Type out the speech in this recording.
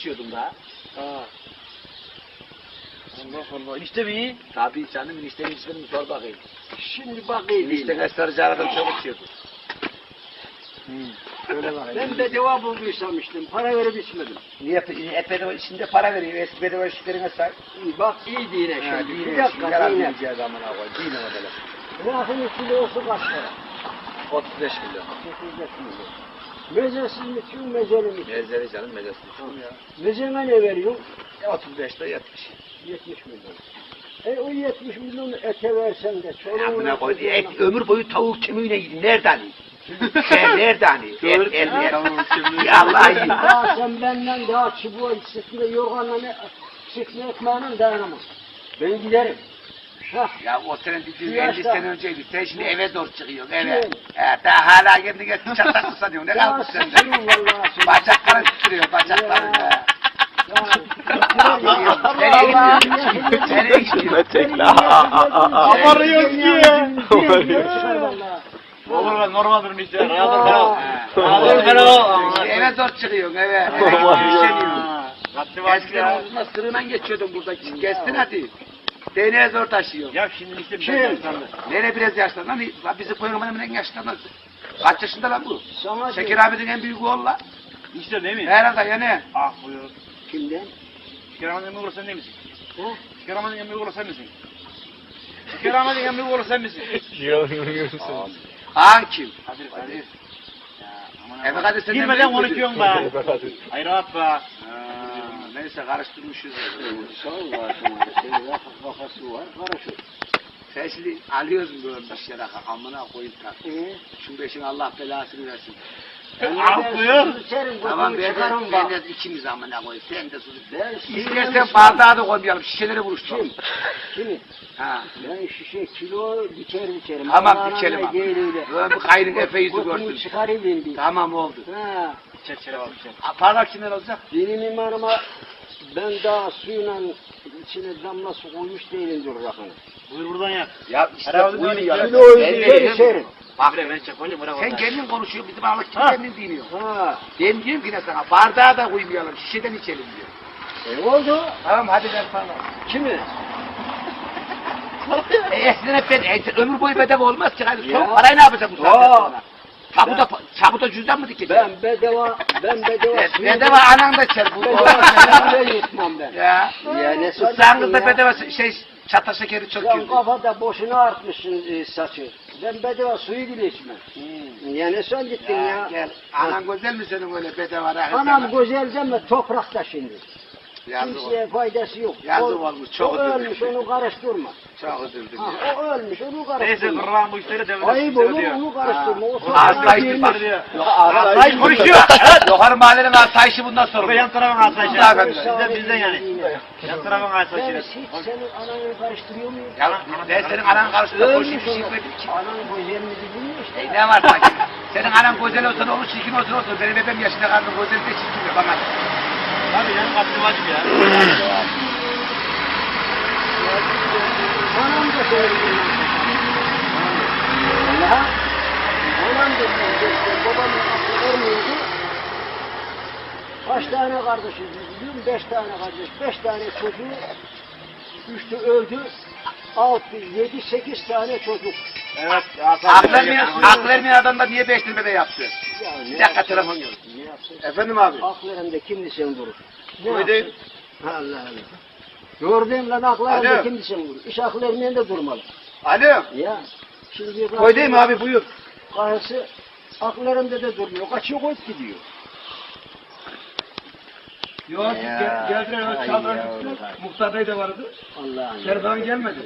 içiyordum daha. Ha. Allah Allah. İşte bir iyi. Tabii canım eniştenin içmedim sor bakayım. Şimdi bakayım. Enişten esrarcı aradan çok içiyordu. Öyle bakayım. Ben bedava bulduysam içtim. Para verip içmedim. Niye et bedava içinde para veriyor. Eski bedava işlerine say. Bak iyi dine Ha, şimdi. Bir dakika yalan dine. diyeceğiz amına. Dine o böyle. Bırakın kilosu kaç para? 35 milyon. 35 milyon. Mezesiz mi içiyorsun, mezeli mi? Mezeli canım mezesi. Mezene ne veriyorsun? E, 35 ile 70. 70 milyon. E o 70 milyonu ete versen de çoluğuna Amına koy. çocuğuna- Et ömür boyu tavuk kemiğine yedin. Nereden? Sen nereden? Et, et, et. Ya Allah iyi. Ya sen benden daha çubuğa sıkma yorganla ne sıkma ekmeğine dayanamam. Ben giderim. Ya o senin dediğin Şu 50 yaşta- sene önceydi. Sen şimdi eve doğru çıkıyorsun eve. He, daha hala kendine gel çatlak mı sanıyorsun? Ne Ya kalmış sende? Bacakların titriyor bacakların. Ya. ya. Ya. Nereye gidiyorsun? Abarıyoruz ki. Olur normal durmuş işte. Aa. Rahat ol. He. Rahat ol. Eve doğru çıkıyorsun eve. Eve gidiyorsun Eskiden ya. omzuna sırığına geçiyordun burada. Kestin hadi. Deneye zor taşıyor. Ya şimdi işte Kim? yaşlandı. Nereye biraz yaşlandın? Lan lan bizi koyun hemen en yaşlandın. Kaç yaşında lan bu? Sana Şeker diyor. abinin en büyük oğlu lan. İşte değil mi? Herhalde yani. Ah buyur. Kimden? Şeker emmi olur sen değil misin? Ha? Şeker emmi olur sen misin? Şeker emmi olur sen misin? Ağan kim? Kadir Kadir. Eve Kadir senden Bilmeden büyük konuşuyorsun be. Ay rahat be. Ha, neyse karıştırmışız. Sağ ol. Senin kafası var. Karışır. Sen şimdi alıyorsun böyle işlere amına koyup tak. Ee? Şu beşin Allah belasını versin. Ah buyur. Tamam ben çıkarım de, bak. ben de ikimiz amına koyup sen de sus. Ben İstersen sinirlenmişim. bardağı da koymayalım şişeleri buluşturalım. Kim? Kimi? Ha. Ben şişe kilo biçer biçerim. Tamam Allah'ın biçelim adına abi. Böyle bir kayrın efe yüzü Kokumu gördüm. çıkarayım bir. Tamam oldu. Ha. Ha, Paralar kimden olacak? Benim imanıma ben daha suyla içine damla su koymuş değilim dur rakını. Buyur buradan yak. Ya işte Herhalde böyle ya. Kiloyu Ben içer veriyorum. içerim. Bak ben çek oğlum bırak sen kendin konuşuyor bizim ağalık kim kendin dinliyor. Ha. Ben diyorum ki ne sana bardağı da koymayalım şişeden içelim diyor. E oldu. Tamam hadi ben sana. Kimi? E, eskiden hep ben, e, ömür boyu bedava olmaz ki. Hadi son parayı ne yapacak bu saatten sonra? Çabuda, çabuda cüzdan mı dikecek? Ben bedava, ben bedava suyu- bedava anan da içer bu. Bedava suyu yutmam ben. ya. Ya ne Tutsanız da ya? bedava şey çata şekeri çok Sen girdi. kafada boşuna artmışsın e, saçı. Ben bedava suyu bile içmem. Ya ne sen gittin Ya, ya? gel. Anan güzel mi senin öyle bedava rahat? Anam güzel deme toprakta şimdi. Yazık Kimseye olmuş. faydası yok. Yazık O- olmuş, çok O üzüldüm. ölmüş onu karıştırma. Çok üzüldüm Ha, ya. o ölmüş onu Neyse karıştırma. kırılan bu işleri devlet Ayıp olur diyor. onu karıştırma. O Asayişi bak. girmiş. Yok, Asayiş konuşuyor. Yukarı mahallenin asayişi bundan. Ve yan tarafın asayişi. Bizden bizden yani. Yan tarafın Ben asayişi. hiç senin ananı karıştırıyor muyum? Ya ben senin anan karşısında boş bir Ölmüş onu. etmedim ki. Anan güzel mi bilmiyor işte. E, ne var sanki? Senin anan güzel olsun olur, çirkin olsun olsun. Benim bebeğim yaşında karnım güzel de çirkin de bana. Tabii canım katlı vacip ya. Anam da söylüyor. Allah. Anam da söylüyor. Babamın aklı vermiyordu. Kaç tane kardeşiz biz biliyor musun? Beş tane kardeş. Beş tane çocuğu. Üçtü öldü. Altı, yedi, sekiz tane çocuk. Evet. Aklı vermeyen, aklı vermeyen adam da niye beş lirada yaptı? Ya ne Bir dakika yapsın? telefon geldi. Ne yapsın? Efendim abi. Aklarında kimdi sen durur? Ne yapsın? Allah Allah. Gördüm lan aklarında Alo. kimdi sen durur? İş aklı vermeyen de durmalı. Alo. Ya. Şimdi Koy değil mi abi buyur. Karısı aklarında da durmuyor. Kaçıyor koyup gidiyor. Yok Ya. geldiler Ay çağdıran yavrum. Muhtar Bey de vardı. Allah'ım. Serdan gelmedi.